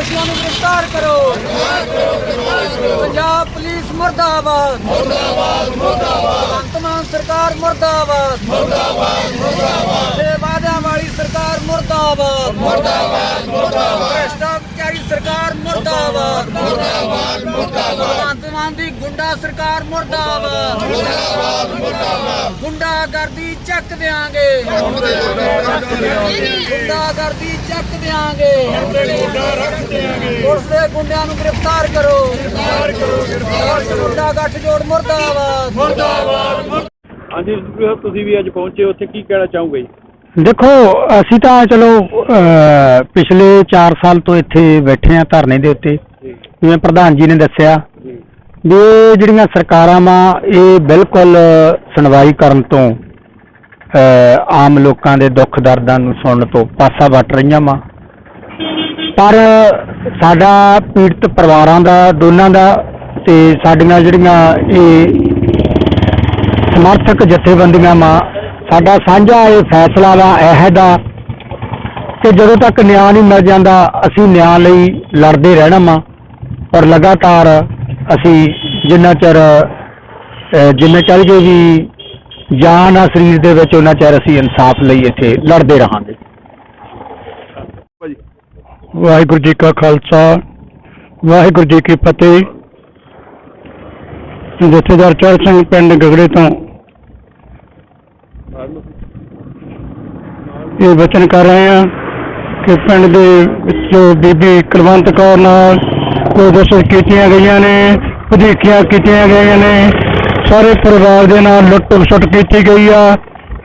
ਦੋਸ਼ੀਆਂ ਨੂੰ ਗ੍ਰਿਫਤਾਰ ਕਰੋ। ਪੰਜਾਬ ਪੁਲਿਸ ਮੁਰਦਾਬਾਦ। ਮੁਰਦਾਬਾਦ ਮੁਰਦਾਬਾਦ ਮਾਨ ਸਰਕਾਰ ਮੁਰਦਾਬਾਦ। ਮੁਰਦਾਬਾਦ ਮੁਰਦਾਬਾਦ ਤੇ ਵਾਲੀ ਸਰਕਾਰ ਮੁਰਦਾਬਾਦ। ਮੁਰਦਾਬਾਦ ਮੁਰਦਾਬਾਦ ਭ੍ਰਿਸ਼ਟਾਚਾਰੀ ਸਰਕਾਰ ਮੁਰਦਾਬਾਦ ਮੁਰਦਾਬਾਦ। ਗੁੰਡਾ ਸਰਕਾਰ ਮੁਰਦਾਬਾਦ। ਮੁਰਦਾਬਾਦ ਮੁਰਦਾਬਾਦ। ਗੁੰਡਾਗਰਦੀ ਚੱਕ ਦਿਆਂਗੇ। ਗੁੰਡਾਗਰਦੀ ਚੱਕ ਦਿਆਂਗੇ। ਪੁਲਿਸ ਦੇ ਗੁੰਡਿਆਂ ਨੂੰ ਗ੍ਰਿਫਤਾਰ ਕਰੋ। ਗ੍ਰਿਫਤਾਰ ਕਰੋ ਗੁੰਡਾ ਗੱਠ ਜੋੜ ਮੁਰਦਾਬਾਦ। ਹਾਂਜੀ ਤੁਸੀਂ ਵੀ ਅੱਜ ਪਹੁੰਚੇ ਉੱਥੇ ਕੀ ਕਹਿਣਾ ਚਾਹੋਗੇ? ਦੇਖੋ ਅਸੀਂ ਤਾਂ ਚਲੋ ਪਿਛਲੇ 4 ਸਾਲ ਤੋਂ ਇੱਥੇ ਬੈਠੇ ਆ ਧਰਨੇ ਦੇ ਉੱਤੇ। ਜਿਵੇਂ ਪ੍ਰਧਾਨ ਜੀ ਨੇ ਦੱਸਿਆ ਵੀ ਇਹ ਜਿਹੜੀਆਂ ਸਰਕਾਰਾਂ ਵਾ, ਇਹ ਬਿਲਕੁਲ ਸੁਣਵਾਈ ਕਰਨ ਤੋਂ ਆਮ ਲੋਕਾਂ ਦੇ ਦੁੱਖ ਦਰਦਾਂ ਨੂੰ ਸੁਣਨ ਤੋਂ ਪਾਸਾ ਵੱਟ ਰਹੀਆਂ ਵਾ। ਪਰ ਸਾਡਾ ਪੀੜਤ ਪਰਿਵਾਰਾਂ ਦਾ, ਦੋਨਾਂ ਦਾ ਤੇ ਸਾਡੀਆਂ ਜਿਹੜੀਆਂ ਇਹ ਸਮਰਥਕ ਜਥੇਬੰਦੀਆਂ ਵਾ, ਸਾਡਾ ਸਾਂਝਾ ਇਹ ਫੈਸਲਾ ਵਾ ਅਹਿਦ ਆ ਕਿ ਜਦੋਂ ਤੱਕ ਨਿਆਂ ਨਹੀਂ ਮਿਲ ਜਾਂਦਾ, ਅਸੀਂ ਨਿਆਂ ਲਈ ਲੜਦੇ ਰਹਿਣਾ ਵਾ। ਔਰ ਲਗਾਤਾਰ ਅਸੀਂ ਜਿੰਨਾ ਚਿਰ ਅਹ, ਜਿੰਨਾ ਚਿਰ ਜੇ ਵੀ ਜਾਨ ਆ ਸਰੀਰ ਦੇ ਵਿੱਚ ਉਹਨਾਂ ਚਿਰ ਅਸੀਂ ਇਨਸਾਫ ਲਈ ਇੱਥੇ ਲੜਦੇ ਰਹਾਂਗੇ। ਭਾਜੀ ਵਾਹਿਗੁਰੂ ਜੀ ਕਾ ਖਾਲਸਾ ਵਾਹਿਗੁਰੂ ਜੀ ਕੀ ਫਤਿਹ। ਜਥੇਦਾਰ ਚੜ ਸਿੰਘ ਪਿੰਡ ਗਗੜੇ ਤੋਂ ਇਹ ਵਚਨ ਕਰ ਰਹੇ ਹਾਂ ਕਿ ਪਿੰਡ ਦੇ ਜੋ ਬੀਬੀ ਕੁਲਵੰਤ ਕੌਰ ਨਾਲ ਕੋਈ ਕੀਤੀਆਂ ਗਈਆਂ ਨੇ, ਵਧੀਕੀਆਂ ਕੀਤੀਆਂ ਗਈਆਂ ਨੇ। ਸਾਰੇ ਪਰਿਵਾਰ ਦੇ ਨਾਲ ਲੁੱਟ ਖਸੁੱਟ ਕੀਤੀ ਗਈ ਆ।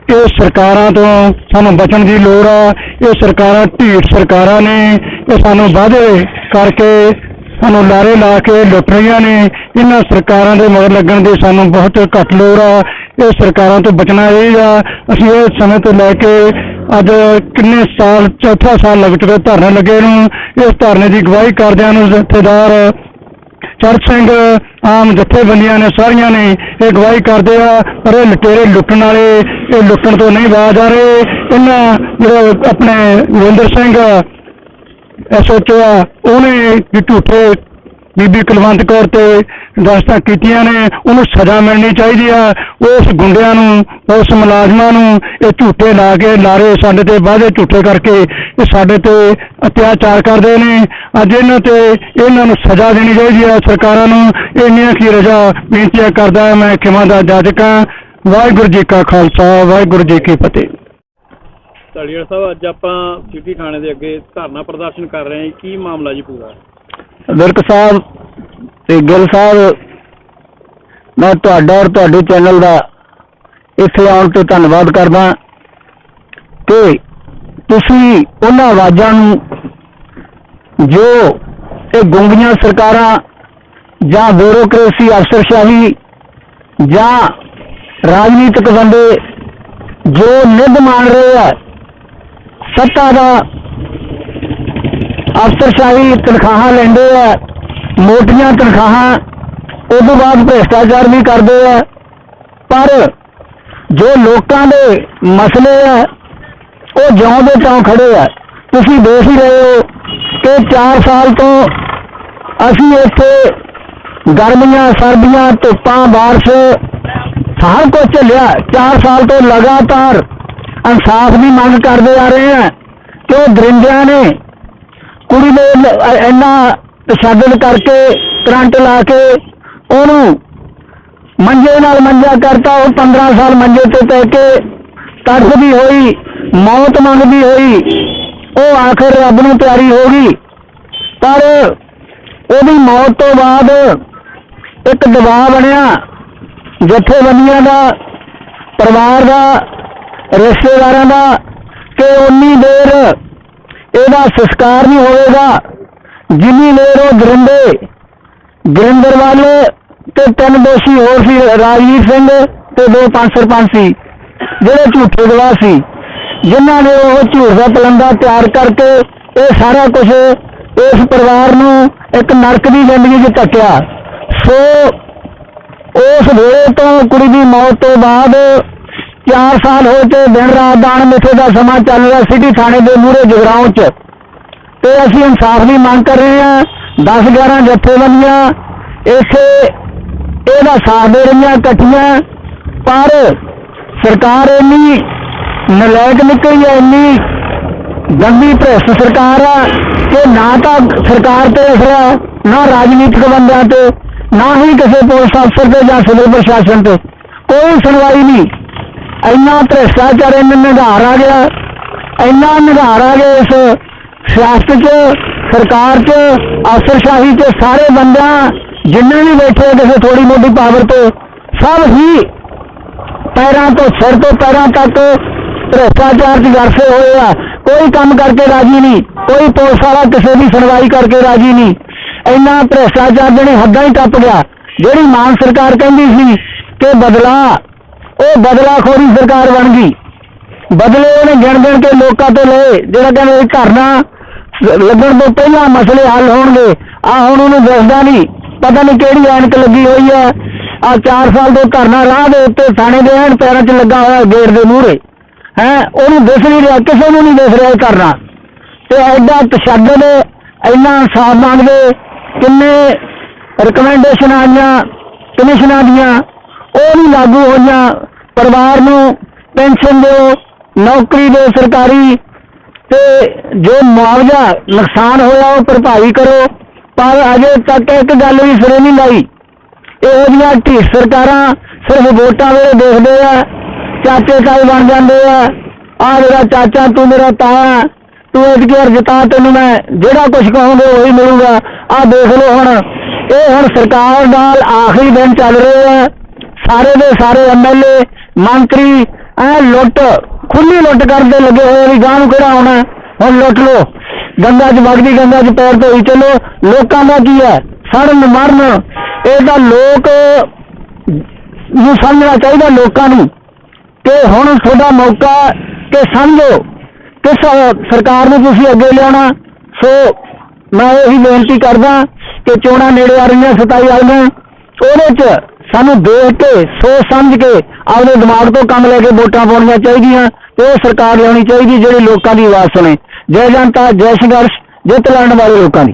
ਇਹ ਸਰਕਾਰਾਂ ਤੋਂ ਸਾਨੂੰ ਬਚਣ ਦੀ ਲੋੜ ਆ। ਇਹ ਸਰਕਾਰਾਂ ਢੀਠ ਸਰਕਾਰਾਂ ਨੇ। ਇਹ ਸਾਨੂੰ ਵਾਅਦੇ ਕਰਕੇ ਸਾਨੂੰ ਲਾਰੇ ਲਾ ਕੇ ਲੁੱਟ ਰਹੀਆਂ ਨੇ। ਇਹਨਾਂ ਸਰਕਾਰਾਂ ਦੇ ਮਗਰ ਲੱਗਣ ਦੀ ਸਾਨੂੰ ਬਹੁਤ ਘੱਟ ਲੋੜ ਆ। ਇਹ ਸਰਕਾਰਾਂ ਤੋਂ ਬਚਣਾ ਇਹ ਆ। ਅਸੀਂ ਇਹ ਸਮੇਂ ਤੋਂ ਲੈ ਕੇ ਅੱਜ ਕਿੰਨੇ ਸਾਲ, ਚੌਥਾ ਸਾਲ ਲੱਗ ਚੁੱਕਾ ਧਰਨੇ ਲੱਗੇ ਨੂੰ। ਇਸ ਧਰਨੇ ਦੀ ਗਵਾਹੀ ਕਰਦਿਆਂ ਨੂੰ ਜਥੇਦਾਰ ਚਰਚ ਸਿੰਘ ਆਮ ਜਥੇਬੰਦੀਆਂ ਨੇ ਸਾਰੀਆਂ ਨੇ ਇਹ ਗਵਾਹੀ ਕਰਦੇ ਆ, ਪਰ ਇਹ ਲੁਟੇਰੇ ਲੁੱਟਣ ਵਾਲੇ, ਇਹ ਲੁੱਟਣ ਤੋਂ ਨਹੀਂ ਬਾਜ਼ ਆ ਰਹੇ। ਇਹਨਾਂ ਜਿਹੜੇ ਆਪਣੇ ਵਿੰਦਰ ਸਿੰਘ ਐਸਓਚਓ ਆ, ਉਹਨੇ ਝੂਠੇ ਬੀਬੀ ਕੁਲਵੰਤ ਕੌਰ ਤੇ ਦਸਤਾਂ ਕੀਤੀਆਂ ਨੇ, ਉਹਨੂੰ ਸਜ਼ਾ ਮਿਲਣੀ ਚਾਹੀਦੀ ਆ। ਉਸ ਗੁੰਡਿਆਂ ਨੂੰ, ਉਸ ਮੁਲਾਜ਼ਮਾਂ ਨੂੰ ਇਹ ਝੂਠੇ ਲਾ ਕੇ ਲਾਰੇ ਸਾਡੇ ਤੇ ਵਾਅਦੇ ਝੂਠੇ ਕਰਕੇ ਇਹ ਸਾਡੇ ਤੇ ਅਤਿਆਚਾਰ ਕਰਦੇ ਨੇ। ਅੱਜ ਇਹਨਾਂ ਤੇ ਇਹਨਾਂ ਨੂੰ ਸਜ਼ਾ ਦੇਣੀ ਚਾਹੀਦੀ ਆ ਸਰਕਾਰਾਂ ਨੂੰ। ਇੰਨੀਆਂ ਕੀ ਰਜਾ ਬੇਨਤੀਆਂ ਕਰਦਾ ਮੈਂ ਖਿਮਾ ਦਾ ਜਾਜਕਾਂ ਵਾਹਿਗੁਰੂ ਜੀ ਕਾ ਖਾਲਸਾ, ਵਾਹਿਗੁਰੂ ਜੀ ਕੀ ਫਤਿਹ। ਢਾਲੀਵਾਲ ਸਾਹਿਬ, ਅੱਜ ਆਪਾਂ ਸਿਟੀ ਥਾਣੇ ਦੇ ਅੱਗੇ ਧਰਨਾ ਪ੍ਰਦਰਸ਼ਨ ਕਰ ਰਹੇ ਹਾਂ। ਕੀ ਮਾਮਲਾ ਜੀ ਪੂਰਾ? ਵਿਰਕ ਸਾਹਿਬ ਤੇ ਗਿੱਲ ਸਾਹਿਬ, ਮੈਂ ਤੁਹਾਡਾ ਔਰ ਤੁਹਾਡੇ ਚੈਨਲ ਦਾ ਇੱਥੇ ਆਉਣ ਤੇ ਧੰਨਵਾਦ ਕਰਦਾ ਕਿ ਤੁਸੀਂ ਉਹਨਾਂ ਆਵਾਜ਼ਾਂ ਨੂੰ ਜੋ ਇਹ ਗੁੰਗੀਆਂ ਸਰਕਾਰਾਂ ਜਾਂ ਬਿਊਰੋਕ੍ਰੇਸੀ ਅਫਸਰਸ਼ਾਹੀ ਜਾਂ ਰਾਜਨੀਤਿਕ ਬੰਦੇ ਜੋ ਨਿੱਧ ਮਾਣ ਰਹੇ ਆ, ਸੱਤਾ ਦਾ ਅਫਸਰਸ਼ਾਹੀ ਤਨਖਾਹਾਂ ਲੈਂਦੇ ਆ, ਮੋਟੀਆਂ ਤਨਖਾਹਾਂ ਉਸ ਤੋਂ ਬਾਅਦ ਭ੍ਰਿਸ਼ਟਾਚਾਰ ਵੀ ਕਰਦੇ ਆ। ਪਰ ਜੋ ਲੋਕਾਂ ਦੇ ਮਸਲੇ ਆ, ਉਹ ਜਿਉਂ ਦੇ ਤਿਉਂ ਖੜੇ ਆ। ਤੁਸੀਂ ਦੇਖ ਹੀ ਰਹੇ ਹੋ ਕਿ 4 ਸਾਲ ਤੋਂ ਅਸੀਂ ਇੱਥੇ ਗਰਮੀਆਂ, ਸਰਦੀਆਂ, ਧੁੱਪਾਂ, ਬਾਰਿਸ਼, ਹਰ ਕੁਝ ਝੱਲਿਆ। 4 ਸਾਲ ਤੋਂ ਲਗਾਤਾਰ ਇਨਸਾਫ ਦੀ ਮੰਗ ਕਰਦੇ ਆ ਰਹੇ ਆ ਕਿ ਉਹ ਦਰਿੰਦਿਆਂ ਨੇ ਕੁੜੀ ਦੇ ਲ- ਇੰਨਾ ਤਸ਼ੱਦਦ ਕਰਕੇ ਕਰੰਟ ਲਾ ਕੇ ਉਹਨੂੰ ਮੰਜੇ ਨਾਲ ਮੰਜਾ ਕਰਤਾ, ਉਹ 15 ਸਾਲ ਮੰਜੇ ਤੇ ਪੈ ਕੇ ਤੜਫਦੀ ਹੋਈ, ਮੌਤ ਮੰਗਦੀ ਹੋਈ, ਉਹ ਆਖਰ ਰੱਬ ਨੂੰ ਪਿਆਰੀ ਹੋ ਗਈ। ਪਰ ਉਹਦੀ ਮੌਤ ਤੋਂ ਬਾਅਦ ਇੱਕ ਦਬਾਅ ਬਣਿਆ, ਜਥੇਬੰਦੀਆਂ ਦਾ, ਪਰਿਵਾਰ ਦਾ, ਰਿਸ਼ਤੇਦਾਰਾਂ ਦਾ, ਕਿ ਉਨੀ ਦੇਰ ਇਹਦਾ ਸੰਸਕਾਰ ਨਹੀਂ ਹੋਵੇਗਾ। ਜਿੰਨੀ ਦੇਰ ਉਹ ਗਰਿੰਦੇ ਗੁਰਿੰਦਰ ਵਾਲੇ ਤੇ ਤਿੰਨ ਦੋਸ਼ੀ ਹੋਰ ਸੀ, ਰਾਜਵੀਰ ਸਿੰਘ ਤੇ ਦੋ ਪੰਜ ਸਰਪੰਚ ਸੀ, ਜਿਹੜੇ ਝੂਠੇ ਗਵਾਹ ਸੀ। ਜਿਨ੍ਹਾਂ ਨੇ ਉਹ ਝੂਠ ਦਾ ਪਲੰਦਾ ਤਿਆਰ ਕਰਕੇ ਇਹ ਸਾਰਾ ਕੁਝ ਇਸ ਪਰਿਵਾਰ ਨੂੰ ਇੱਕ ਨਰਕ ਦੀ ਜ਼ਿੰਦਗੀ 'ਚ ਧੱਕਿਆ ਸੋ ਉਸ ਵੇਲੇ ਤੋਂ ਕੁੜੀ ਦੀ ਮੌਤ ਤੋਂ ਬਾਅਦ 4 ਸਾਲ ਹੋ ਤੇ ਦਿਨ ਰਾਤ ਦਾਣ ਮਿੱਥੇ ਦਾ ਸਮਾਂ ਚੱਲ ਰਿਹਾ ਸਿਟੀ ਥਾਣੇ ਦੇ ਮੂਹਰੇ ਜਗਰਾਉਂ 'ਚ। ਤੇ ਅਸੀਂ ਇਨਸਾਫ ਦੀ ਮੰਗ ਕਰ ਰਹੇ ਹਾਂ 10 11 ਜਥੇਬੰਦੀਆਂ ਇਸੇ ਇਹਦਾ ਸਾਥ ਦੇ ਰਹੀਆਂ ਇਕੱਠੀਆਂ, ਪਰ ਸਰਕਾਰ ਇੰਨੀ ਨਲਾਇਕ ਨਿਕਲੀ ਹੈ, ਇੰਨੀ ਗੰਦੀ ਭ੍ਰਿਸ਼ਟ ਸਰਕਾਰ ਆ ਕਿ ਨਾ ਤਾਂ ਸਰਕਾਰ ਤੇ ਅਸਰ ਹੈ ਨਾ ਰਾਜਨੀਤਿਕ ਬੰਦਿਆਂ ਤੇ, ਨਾ ਹੀ ਕਿਸੇ ਪੁਲਿਸ ਅਫਸਰ ਤੇ ਜਾਂ ਸਿਵਲ ਪ੍ਰਸ਼ਾਸਨ ਤੇ। ਕੋਈ ਸੁਣਵਾਈ ਨਹੀਂ। ਇੰਨਾ ਭ੍ਰਿਸ਼ਟਾਚਾਰ ਇੰਨਾ ਨਿਗਾਰ ਆ ਗਿਆ। ਇੰਨਾ ਨਿਗਾਰ ਆ ਗਿਆ ਇਸ ਸਿਆਸਤ 'ਚ, ਸਰਕਾਰ 'ਚ, ਅਫਸਰਸ਼ਾਹੀ 'ਚ, ਸਾਰੇ ਬੰਦਿਆਂ, ਜਿੰਨੇ ਵੀ ਬੈਠੇ ਆ ਕਿਸੇ ਥੋੜੀ ਮੋਟੀ ਪਾਵਰ ਤੋਂ, ਸਭ ਹੀ ਪੈਰਾਂ ਤੋਂ, ਸਿਰ ਤੋਂ ਪੈਰਾਂ ਤੱਕ ਭ੍ਰਿਸ਼ਟਾਚਾਰ 'ਚ ਗਰਸੇ ਹੋਏ ਆ। ਕੋਈ ਕੰਮ ਕਰਕੇ ਰਾਜੀ ਨਹੀਂ, ਕੋਈ ਪੁਲਿਸ ਵਾਲਾ ਕਿਸੇ ਦੀ ਸੁਣਵਾਈ ਕਰਕੇ ਰਾਜੀ ਨਹੀਂ। ਇੰਨਾ ਭ੍ਰਿਸ਼ਟਾਚਾਰ ਜਿਹੜੀ ਹੱਦਾਂ ਹੀ ਟੱਪ ਗਿਆ, ਜਿਹੜੀ ਮਾਨ ਸਰਕਾਰ ਕਹਿੰਦੀ ਸੀ ਕਿ ਬਦਲਾ ਉਹ ਬਦਲਾਖੋਰੀ ਸਰਕਾਰ ਬਣ ਗਈ। ਬਦਲੇ ਉਹਨੇ ਗਿਣ ਗਿਣ ਕੇ ਲੋਕਾਂ ਤੋਂ ਲਏ, ਜਿਹੜਾ ਕਹਿੰਦੇ ਸੀ ਧਰਨਾ ਲੱਗਣ ਤੋਂ ਪਹਿਲਾਂ ਮਸਲੇ ਹੱਲ ਹੋਣਗੇ ਆ ਹੁਣ ਉਹਨੂੰ ਦੱਸਦਾ ਨਹੀਂ ਪਤਾ ਨਹੀਂ ਕਿਹੜੀ ਐਨਕ ਲੱਗੀ ਹੋਈ ਹੈ। ਆ 4 ਸਾਲ ਤੋਂ ਧਰਨਾ ਰਾਹ ਦੇ ਉੱਤੇ ਥਾਣੇ ਦੇ ਐਨ ਪੈਰਾਂ 'ਚ ਲੱਗਾ ਹੋਇਆ ਗੇਟ ਦੇ ਮੂਹਰੇ। ਹੈ, ਉਹਨੂੰ ਦਿਸ ਨਹੀਂ ਰਿਹਾ, ਕਿਸੇ ਨੂੰ ਨਹੀਂ ਦਿਸ ਰਿਹਾ ਇਹ ਧਰਨਾ ਤੇ ਐਡਾ ਤਸ਼ੱਦਦ ਇੰਨਾ ਇਨਸਾਫ ਮੰਗਦੇ, ਕਿੰਨੇ ਰਿਕਮੈਂਡੇਸ਼ਨ ਆਈਆਂ ਕਮਿਸ਼ਨਾਂ ਦੀਆਂ ਉਹ ਵੀ ਲਾਗੂ ਹੋਈਆਂ। ਪਰਿਵਾਰ ਨੂੰ ਪੈਨਸ਼ਨ ਦਿਓ, ਨੌਕਰੀ ਦਿਓ ਸਰਕਾਰੀ। ਤੇ ਜੋ ਮੁਆਵਜ਼ਾ ਨੁਕਸਾਨ ਹੋਇਆ ਉਹ ਭਰਪਾਈ ਕਰੋ। ਪਰ ਅਜੇ ਤੱਕ ਇੱਕ ਗੱਲ ਵੀ ਸਿਰੇ ਨਹੀਂ ਲਾਈ ਇਹੋ ਜਿਹੀਆਂ ਢੀਠ ਸਰਕਾਰਾਂ ਸਿਰਫ ਵੋਟਾਂ ਵੇਲੇ ਦੇਖਦੇ ਆ, ਚਾਚੇ ਤਾਏ ਬਣ ਜਾਂਦੇ ਆ। ਆ ਮੇਰਾ ਚਾਚਾ, ਤੂੰ ਮੇਰਾ ਤਾਇਆ, ਤੂੰ ਇਤਕੀ ਵਾਰ ਜਿਤਾ ਤੈਨੂੰ ਮੈਂ? ਜਿਹੜਾ ਕੁਝ ਕਹੋਗੇ ਉਹੀ ਮਿਲੂਗਾ। ਆ ਦੇਖ ਲਓ ਹੁਣ। ਇਹ ਹੁਣ ਸਰਕਾਰ ਨਾਲ ਆਖਰੀ ਦਿਨ ਚੱਲ ਰਹੇ ਆ। ਸਾਰੇ ਦੇ ਸਾਰੇ ਐਮਐਲਏ ਮੰਤਰੀ, ਐ ਲੁੱਟ ਖੁੱਲੀ ਲੁੱਟ ਕਰਦੇ ਲੱਗੇ ਹੋਏ ਵੀ ਗਾਂ ਨੂੰ ਕਿਹੜਾ ਆਉਣਾ ਹੁਣ ਲੁੱਟ ਲੋ ਗੰਗਾ 'ਚ ਵਗਦੀ, ਗੰਗਾ 'ਚ ਪੈਰ ਧੋਈ ਚੱਲੋ। ਲੋਕਾਂ ਦਾ ਕੀ ਹੈ? ਸੜਨ ਮਰਨ। ਇਹ ਤਾਂ ਲੋਕ ਨੂੰ ਸਮਝਣਾ ਚਾਹੀਦਾ ਲੋਕਾਂ ਨੂੰ ਕਿ ਹੁਣ ਤੁਹਾਡਾ ਮੌਕਾ ਕਿ ਸਮਝੋ ਕਿਸ ਸਰਕਾਰ ਨੂੰ ਤੁਸੀਂ ਅੱਗੇ ਲਿਆਉਣਾ। ਸੋ ਮੈਂ ਇਹੀ ਬੇਨਤੀ ਕਰਦਾ ਕਿ ਚੋਣਾਂ ਨੇੜੇ ਆ ਰਹੀਆਂ 27 ਵਾਲੀਆਂ। ਉਹਦੇ 'ਚ ਸਾਨੂੰ ਦੇਖ ਕੇ ਸੋਚ ਸਮਝ ਕੇ ਆਪਦੇ ਦਿਮਾਗ ਤੋਂ ਕੰਮ ਲੈ ਕੇ ਵੋਟਾਂ ਪਾਉਣੀਆਂ ਚਾਹੀਦੀਆਂ ਤੇ ਉਹ ਸਰਕਾਰ ਲਿਆਉਣੀ ਚਾਹੀਦੀ ਜਿਹੜੀ ਲੋਕਾਂ ਦੀ ਆਵਾਜ਼ ਸੁਣੇ। ਜੈ ਜਨਤਾ, ਜੈ ਸੰਘਰਸ਼, ਜਿੱਤ ਲੈਣ ਵਾਲੇ ਲੋਕਾਂ ਦੀ।